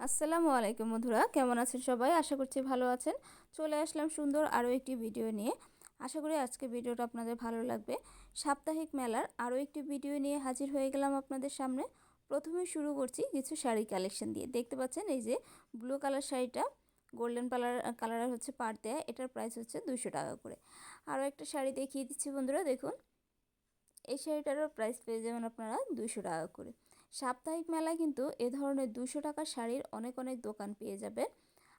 আসসালামু আলাইকুম বন্ধুরা, কেমন আছেন সবাই? আশা করছি ভালো আছেন। চলে আসলাম সুন্দর আরও একটি ভিডিও নিয়ে। আশা করি আজকে ভিডিওটা আপনাদের ভালো লাগবে। সাপ্তাহিক মেলার আরও একটি ভিডিও নিয়ে হাজির হয়ে গেলাম আপনাদের সামনে। প্রথমে শুরু করছি কিছু শাড়ি কালেকশন দিয়ে। দেখতে পাচ্ছেন এই যে ব্লু কালার শাড়িটা, গোল্ডেন কালার কালারের হচ্ছে পাট দেয়া। এটার প্রাইস হচ্ছে দুশো টাকা করে। আরও একটা শাড়ি দেখিয়ে দিচ্ছি বন্ধুরা, দেখুন। এই শাড়িটারও প্রাইস পেয়ে যাবেন আপনারা দুশো টাকা করে। সাপ্তাহিক মেলায় কিন্তু এ ধরনের দুশো টাকার শাড়ির অনেক অনেক দোকান পেয়ে যাবে।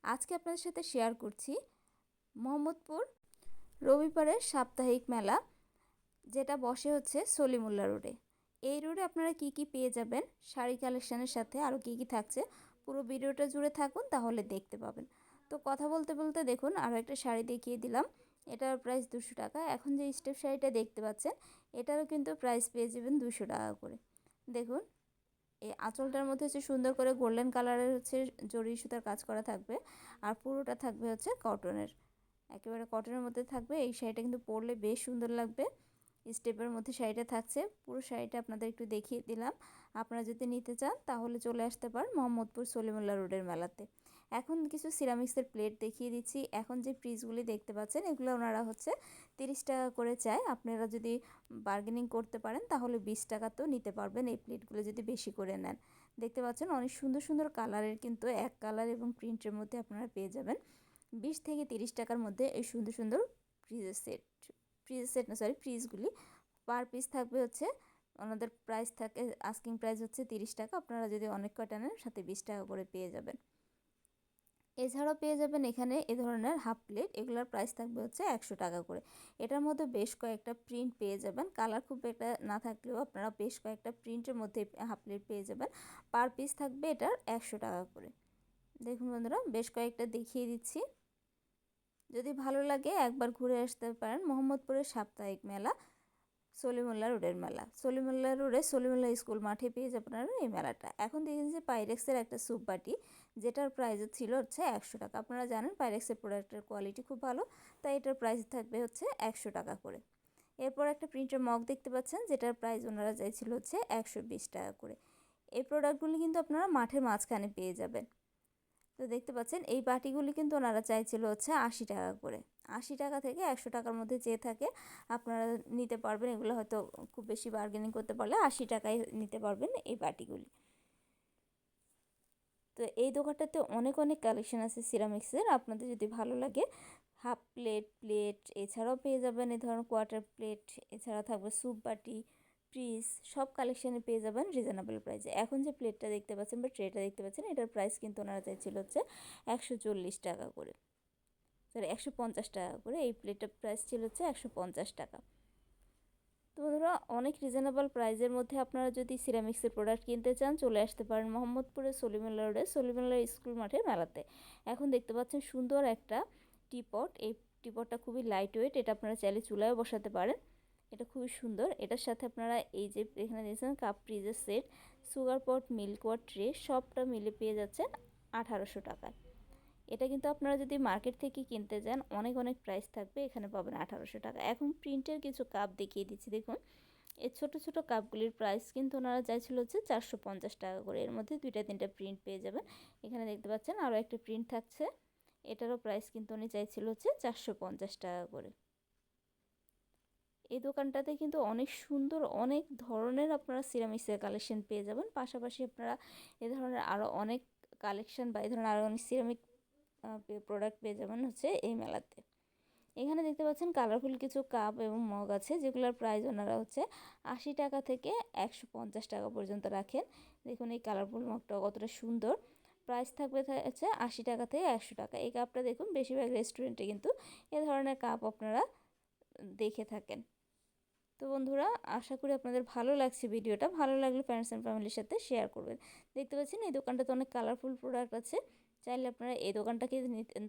আজকে আপনাদের সাথে শেয়ার করছি মোহাম্মদপুর রবিবারের সাপ্তাহিক মেলা, যেটা বসে হচ্ছে সলিমুল্লা রোডে এই রোডে আপনারা কি কি পেয়ে যাবেন, শাড়ি কালেকশানের সাথে আরও কি কি থাকছে, পুরো ভিডিওটা জুড়ে থাকুন, তাহলে দেখতে পাবেন। তো কথা বলতে বলতে দেখুন আরও একটা শাড়ি দেখিয়ে দিলাম, এটার প্রাইস দুশো টাকা। এখন যে স্টেপ শাড়িটা দেখতে পাচ্ছেন, এটারও কিন্তু প্রাইস পেয়ে যাবেন দুশো টাকা করে। দেখুন এই আঁচলটার মধ্যে হচ্ছে সুন্দর করে গোল্ডেন কালারের হচ্ছে জরি সুতার কাজ করা থাকবে। আর পুরোটা থাকবে হচ্ছে কটনের। একেবারে কটনের মধ্যে থাকবে। এই শাড়িটা কিন্তু পরলে বেশ সুন্দর লাগবে। স্টেপের মধ্যে শাড়িটা থাকছে। পুরো শাড়িটা আপনাদের একটু দেখিয়ে দিলাম। আপনারা যদি নিতে চান তাহলে চলে আসতে পারেন মোহাম্মদপুর সলিমুল্লাহ রোডের মেলাতে। এখন কিছু সিরামিক্সের প্লেট দেখিয়ে দিচ্ছি। এখন যে ফ্রিজগুলি দেখতে পাচ্ছেন, এগুলো ওনারা হচ্ছে তিরিশ টাকা করে চায়। আপনারা যদি বার্গেনিং করতে পারেন, তাহলে বিশ টাকাতেও নিতে পারবেন এই প্লেটগুলো যদি বেশি করে নেন। দেখতে পাচ্ছেন অনেক সুন্দর সুন্দর কালারের কিন্তু এক কালার এবং প্রিন্টের মধ্যে আপনারা পেয়ে যাবেন। বিশ থেকে তিরিশ টাকার মধ্যে এই সুন্দর সুন্দর ফ্রিজের সেট ফ্রিজের সেট না সরি ফ্রিজগুলি পার পিস থাকবে হচ্ছে, ওনাদের প্রাইস থাকে আস্কিং প্রাইস হচ্ছে তিরিশ টাকা। আপনারা যদি অনেক কয়টা নেন, সাথে বিশ টাকা করে পেয়ে যাবেন। এছাড়াও পেয়ে যাবেন এখানে এ ধরনের হাফ প্লেট। এগুলোর প্রাইস থাকবে হচ্ছে একশো টাকা করে। এটার মধ্যে বেশ কয়েকটা প্রিন্ট পেয়ে যাবেন। কালার খুব একটা না থাকলেও আপনারা বেশ কয়েকটা প্রিন্টের মধ্যে হাফ প্লেট পেয়ে যাবেন। পার পিস থাকবে এটার একশো টাকা করে। দেখুন বন্ধুরা, বেশ কয়েকটা দেখিয়ে দিচ্ছি। যদি ভালো লাগে একবার ঘুরে আসতে পারেন। মোহাম্মদপুরের সাপ্তাহিক মেলা। সলিমুল্লাহ রোডের মেলা। সলিমুল্লাহ রোডে সলিমুল্লাহ স্কুল মাঠে পেয়ে আপনারা এই মেলাটা। এখন দেখেন যে পাইরেক্সের একটা স্যুপ বাটি, যেটার প্রাইস ছিল হচ্ছে একশো টাকা। আপনারা জানেন পাইরেক্সের প্রোডাক্টের কোয়ালিটি খুব ভালো, তাই এটার প্রাইস থাকবে হচ্ছে একশো টাকা করে। এরপর একটা প্রিন্টের মগ দেখতে পাচ্ছেন, যেটার প্রাইস ওনারা চাইছিল হচ্ছে একশো বিশ টাকা করে। এই প্রোডাক্টগুলি কিন্তু আপনারা মাঠের মাঝখানে পেয়ে যাবেন। তো দেখতে পাচ্ছেন, এই বাটিগুলি কিন্তু ওনারা চাইছিল হচ্ছে আশি টাকা করে। আশি টাকা থেকে একশো টাকার মধ্যে চেয়ে থাকে, আপনারা নিতে পারবেন। এগুলো হয়তো খুব বেশি বার্গেনিং করতে পারলে আশি টাকায় নিতে পারবেন এই বাটিগুলি। তো এই দোকানটাতে অনেক অনেক কালেকশন আছে সিরামিক্সের আপনাদের যদি ভালো লাগে হাফ প্লেট প্লেট এছাড়াও পেয়ে যাবেন। এই ধরনের কোয়ার্টার প্লেট এছাড়া থাকবে স্যুপ বাটি ফ্রিজ সব কালেকশানে পেয়ে যাবেন রিজনেবল প্রাইসে এখন যে প্লেটটা দেখতে পাচ্ছেন বা ট্রেটা দেখতে পাচ্ছেন, এটার প্রাইস কিন্তু ওনারা চাইছিল হচ্ছে একশো চল্লিশ টাকা করে। সরি একশো পঞ্চাশ টাকা করে। এই প্লেটটার প্রাইস ছিল হচ্ছে একশো পঞ্চাশ টাকা। তো বন্ধুরা, অনেক রিজনেবল প্রাইজের মধ্যে আপনারা যদি সিরামিক্সের প্রোডাক্ট কিনতে চান, চলে আসতে পারেন মোহাম্মদপুরের সলিমুল্লা রোডে সলিমুল্লা স্কুল মাঠের মেলাতে। এখন দেখতে পাচ্ছেন সুন্দর একটা টিপট এই টিপটটা খুবই লাইট ওয়েট এটা আপনারা চাইলে চুলায় বসাতে পারেন। এটা খুবই সুন্দর। এটার সাথে আপনারা এই যে এখানে দিয়েছেন কাপ ফ্রিজের সেট, সুগার পট, মিল্ক ওয়ার ট্রে, সবটা মিলে পেয়ে যাচ্ছেন আঠারোশো টাকায় এটা কিন্তু আপনারা যদি মার্কেট থেকে কিনতে যান, অনেক অনেক প্রাইস থাকবে, এখানে পাবেন আঠারোশো টাকা। এখন প্রিন্টের কিছু কাপ দেখিয়ে দিচ্ছি, দেখুন। এই ছোট ছোট কাপগুলির প্রাইস কিন্তু ওনারা চাইছিল হচ্ছে চারশো পঞ্চাশ টাকা করে। এর মধ্যে দুইটা, তিনটা প্রিন্ট পেয়ে যাবেন। এখানে দেখতে পাচ্ছেন আরও একটা প্রিন্ট থাকছে। এটারও প্রাইস কিন্তু উনি চাইছিল হচ্ছে চারশো পঞ্চাশ টাকা করে। এই দোকানটাতে কিন্তু অনেক সুন্দর, অনেক ধরনের আপনারা সিরামিক্সের কালেকশন পেয়ে যাবেন। পাশাপাশি আপনারা এ ধরনের আরও অনেক কালেকশন বা এই ধরনের আরও অনেক সিরামিক প্রোডাক্ট পেয়ে যাবেন হচ্ছে এই মেলাতে। এখানে দেখতে পাচ্ছেন কালারফুল কিছু কাপ এবং মগ আছে, যেগুলোর প্রাইস ওনারা হচ্ছে আশি টাকা থেকে একশো পঞ্চাশ টাকা পর্যন্ত রাখেন। দেখুন এই কালারফুল মগটা কতটা সুন্দর। প্রাইস থাকবে হচ্ছে আশি টাকা থেকে একশো টাকা। এই কাপটা দেখুন, বেশিরভাগ রেস্টুরেন্টে কিন্তু এ ধরনের কাপ আপনারা দেখে থাকেন। তো বন্ধুরা, আশা করি আপনাদের ভালো লাগছে ভিডিওটা। ভালো লাগলে ফ্রেন্ডস অ্যান্ড ফ্যামিলির সাথে শেয়ার করবেন। দেখতে পাচ্ছেন, এই দোকানটাতে অনেক কালারফুল প্রোডাক্ট আছে। চাইলে আপনারা এই দোকানটাকে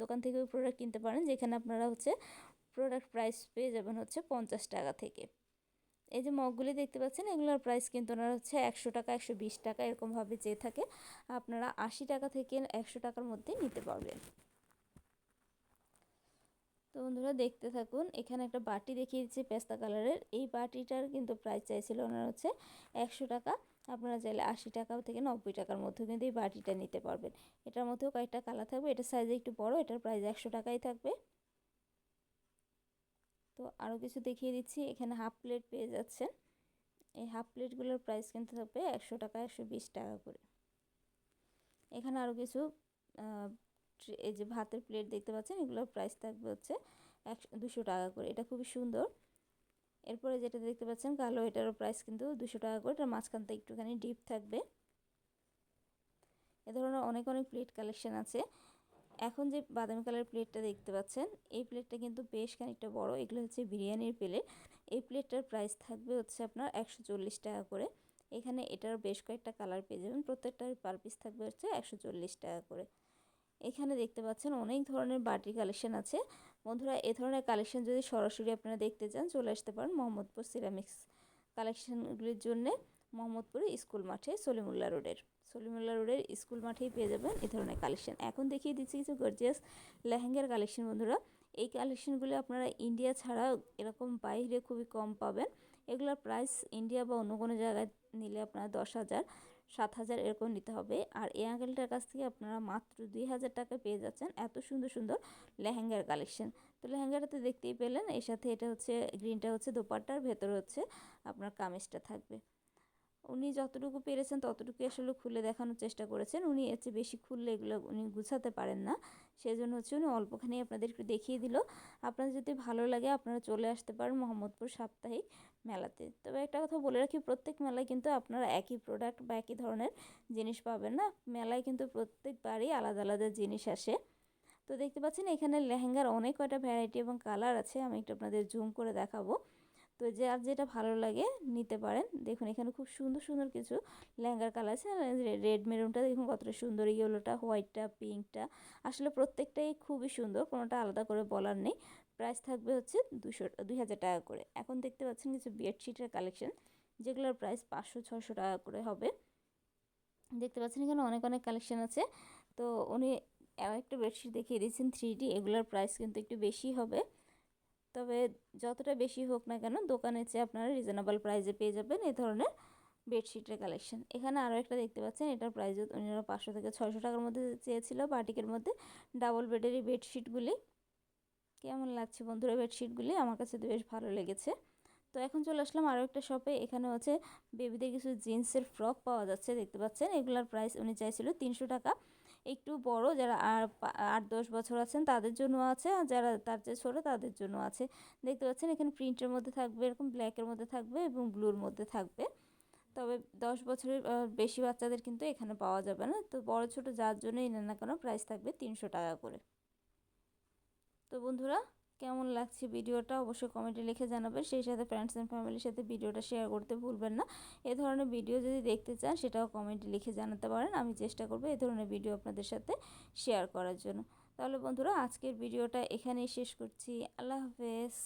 দোকান থেকে প্রোডাক্ট কিনতে পারেন, যেখানে আপনারা হচ্ছে প্রোডাক্ট প্রাইস পেয়ে যাবেন হচ্ছে পঞ্চাশ টাকা থেকে। এই যে মগগুলি দেখতে পাচ্ছেন, এগুলোর প্রাইস কিন্তু ওনারা হচ্ছে একশো টাকা, একশো বিশ টাকা এরকমভাবে চেয়ে থাকে। আপনারা আশি টাকা থেকে একশো টাকার মধ্যে নিতে পারবেন। তো বন্ধুরা দেখতে থাকুন, এখানে একটা বাটি দেখিয়ে দিচ্ছি পেস্তা কালারের। এই বাটিটার কিন্তু প্রাইস চাইছিল ওনার হচ্ছে একশো টাকা। আপনারা চাইলে আশি টাকা থেকে নব্বই টাকার মধ্যে কিন্তু এই বাটিটা নিতে পারবেন। এটার মধ্যেও কয়েকটা কালার থাকবে, এটা সাইজে একটু বড়, এটার প্রাইস একশো টাকাই থাকবে। তো আরও কিছু দেখিয়ে দিচ্ছি, এখানে হাফ প্লেট পেয়ে যাচ্ছেন। এই হাফ প্লেটগুলোর প্রাইস কিন্তু থাকবে একশো টাকা, একশো বিশ টাকা করে। এখানে আরও কিছু এই যে ভাতের প্লেট দেখতে পাচ্ছেন, এগুলোর প্রাইস থাকবে হচ্ছে একশো, দুশো টাকা করে। এটা খুবই সুন্দর। এরপরে যেটা দেখতে পাচ্ছেন, কালো, এটারও প্রাইস কিন্তু দুশো টাকা করে। এটার মাঝখানটা একটুখানি ডিপ থাকবে। এ ধরনের অনেক অনেক প্লেট কালেকশন আছে। এখন যে বাদামি কালার প্লেটটা দেখতে পাচ্ছেন, এই প্লেটটা কিন্তু বেশ খানিকটা বড়। এগুলো হচ্ছে বিরিয়ানির প্লেট এই প্লেটটার প্রাইস থাকবে হচ্ছে আপনার একশো চল্লিশ টাকা করে। এখানে এটার বেশ কয়েকটা কালার পেয়ে যাবেন। প্রত্যেকটার পার পিস থাকবে হচ্ছে একশো চল্লিশ টাকা করে। এখানে দেখতে পাচ্ছেন অনেক ধরনের বাটির কালেকশন আছে। বন্ধুরা, এ ধরনের কালেকশন যদি সরাসরি আপনারা দেখতে চান, চলে আসতে পারেন মোহাম্মদপুর সিরামিক্স কালেকশনগুলির জন্যে মোহাম্মদপুর স্কুল মাঠে সলিমুল্লাহ রোডের সলিমুল্লাহ রোডের স্কুল মাঠেই পেয়ে যাবেন এ ধরনের কালেকশন এখন দেখিয়ে দিচ্ছি কিছু গর্জিয়াস লেহেঙ্গার কালেকশন বন্ধুরা। এই কালেকশনগুলি আপনারা ইন্ডিয়া ছাড়াও এরকম বাইরে খুবই কম পাবেন। এগুলোর প্রাইস ইন্ডিয়া বা অন্য কোনো জায়গায় নিলে আপনারা দশ হাজার। সাত হাজার এরকম নিতে হবে। আর এই আঙ্কেলটার কাছ থেকে আপনারা মাত্র দুই হাজার টাকা পেয়ে যাচ্ছেন। এত সুন্দর সুন্দর লেহেঙ্গার কালেকশন। তো লেহেঙ্গাটাতে দেখতেই পেলেন, এর সাথে এটা হচ্ছে, গ্রিনটা হচ্ছে দোপাট্টার, ভেতরে হচ্ছে আপনার কামিজটা থাকবে। উনি যতটুকু পেরেছেন ততটুকু আসলে খুলে দেখানোর চেষ্টা করেছেন। উনি এর চেয়ে বেশি খুললে এগুলো উনি গুছাতে পারেন না। সেই জন্য হচ্ছে উনি অল্পখানি আপনাদের একটু দেখিয়ে দিল। আপনাদের যদি ভালো লাগে আপনারা চলে আসতে পারেন মোহাম্মদপুর সাপ্তাহিক মেলাতে। তবে একটা কথা বলে রাখি, প্রত্যেক মেলায় কিন্তু আপনারা একই প্রোডাক্ট বা একই ধরনের জিনিস পাবেন না। মেলায় কিন্তু প্রত্যেকবারই আলাদা আলাদা জিনিস আসে। তো দেখতে পাচ্ছেন এখানে লেহেঙ্গার অনেক কয়টা ভ্যারাইটি এবং কালার আছে। আমি একটু আপনাদের জুম করে দেখাবো। তো যে আর যেটা ভালো লাগে নিতে পারেন। দেখুন, এখানে খুব সুন্দর সুন্দর কিছু লেহেঙ্গার কালার আছে। রেড মেরুনটা দেখুন কতটা সুন্দর। ইয়েলোটা হোয়াইটটা পিঙ্কটা আসলে প্রত্যেকটাই খুবই সুন্দর, কোনোটা আলাদা করে বলার নেই। প্রাইস থাকবে হচ্ছে দুশো, দুই হাজার টাকা করে। এখন দেখতে পাচ্ছেন কিছু বেডশিটের কালেকশন যেগুলোর প্রাইস পাঁচশো ছশো টাকা করে হবে। দেখতে পাচ্ছেন এখানে অনেক অনেক কালেকশন আছে। তো উনি একটা বেডশিট দেখিয়ে দিয়েছেন থ্রি ডি এগুলোর প্রাইস কিন্তু একটু বেশি হবে। তবে যতটা বেশি হোক না কেন দোকানের চেয়ে আপনারা রিজনেবল প্রাইসে পেয়ে যাবেন এই ধরনের বেডশিটের কালেকশন এখানে আরও একটা দেখতে পাচ্ছেন, এটার প্রাইস ওনারা পাঁচশো থেকে ছয়শো টাকার মধ্যে চেয়েছিল, বাটিকের মধ্যে ডাবল বেডের এই বেডশিটগুলি কেমন লাগছে বন্ধুরা বেডশিটগুলি আমার কাছে তো বেশ ভালো লেগেছে। তো এখন চলে আসলাম আরও একটা শপে এখানে হচ্ছে বেবিদের কিছু জিন্সের ফ্রক পাওয়া যাচ্ছে, দেখতে পাচ্ছেন? এগুলোর প্রাইস উনি চাইছিল তিনশো টাকা। একটু বড় যারা আর আট দশ বছর আছেন তাদের জন্য আছে আর যারা তার চেয়ে ছোটো তাদের জন্য আছে। দেখতে পাচ্ছেন এখানে প্রিন্টের মধ্যে থাকবে, এরকম ব্ল্যাকের মধ্যে থাকবে এবং ব্লুর মধ্যে থাকবে। তবে দশ বছরের বেশি বাচ্চাদের কিন্তু এখানে পাওয়া যাবে না। তো বড় ছোট যার জন্যই নেন না কেন প্রাইস থাকবে তিনশো টাকা করে। তো বন্ধুরা কেমন লাগছে ভিডিওটা অবশ্যই কমেন্টে লিখে জানাবেন। সেই সাথে ফ্রেন্ডস অ্যান্ড ফ্যামিলির সাথে ভিডিওটা শেয়ার করতে ভুলবেন না। এ ধরনের ভিডিও যদি দেখতে চান, সেটাও কমেন্টে লিখে জানাতে পারেন। আমি চেষ্টা করব এ ধরনের ভিডিও আপনাদের সাথে শেয়ার করার জন্য। তাহলে বন্ধুরা, আজকের ভিডিওটা এখানেই শেষ করছি। আল্লাহ হাফেজ।